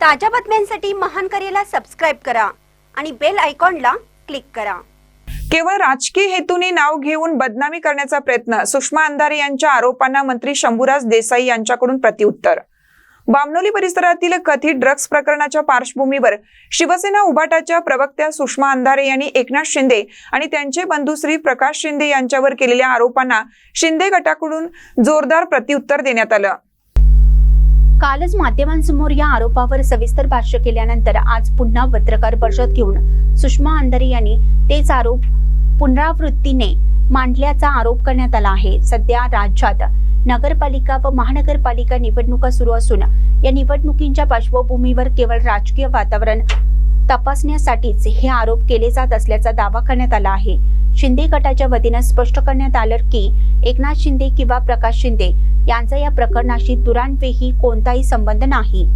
ताज्या बातम्यांसाठी महान करेला सबस्क्राईब करा आणि बेल आयकॉनला क्लिक करा. केवळ राजकीय हेतूने नाव घेऊन बदनामी करण्याचा प्रयत्न सुषमा अंधारे यांच्या आरोपांना मंत्री शंभूराज देसाई यांच्याकडून प्रत्युत्तर. बामनोली परिसरातील कथित ड्रग्ज प्रकरणाच्या पार्श्वभूमीवर शिवसेना उभाटाच्या प्रवक्त्या सुषमा अंधारे यांनी एकनाथ शिंदे आणि त्यांचे बंधू श्री प्रकाश शिंदे यांच्यावर केलेल्या आरोपांना शिंदे गटाकडून जोरदार प्रत्युत्तर देण्यात आलं. कालच माध्यमांसमोर या आरोपावर सविस्तर भाष्य केल्यानंतर आज पुन्हा पत्रकार परिषद घेऊन सुषमा अंधारे यांनी तेच आरोप पुनरावृत्तीने मांडल्याचा आरोप करण्यात आला आहे. सध्या राज्यात नगरपालिका व महानगरपालिका निवडणुका सुरू असून या निवडणुकींच्या पार्श्वभूमीवर केवळ राजकीय वातावरण तपासण्यासाठीच हे आरोप केले जात असल्याचा दावा करण्यात आला आहे. शिंदे गटाच्या वतीनं स्पष्ट करण्यात आलं की एकनाथ शिंदे किंवा प्रकाश शिंदे यांचा या प्रकरणाशी दुरांवेही कोणताही संबंध नाही.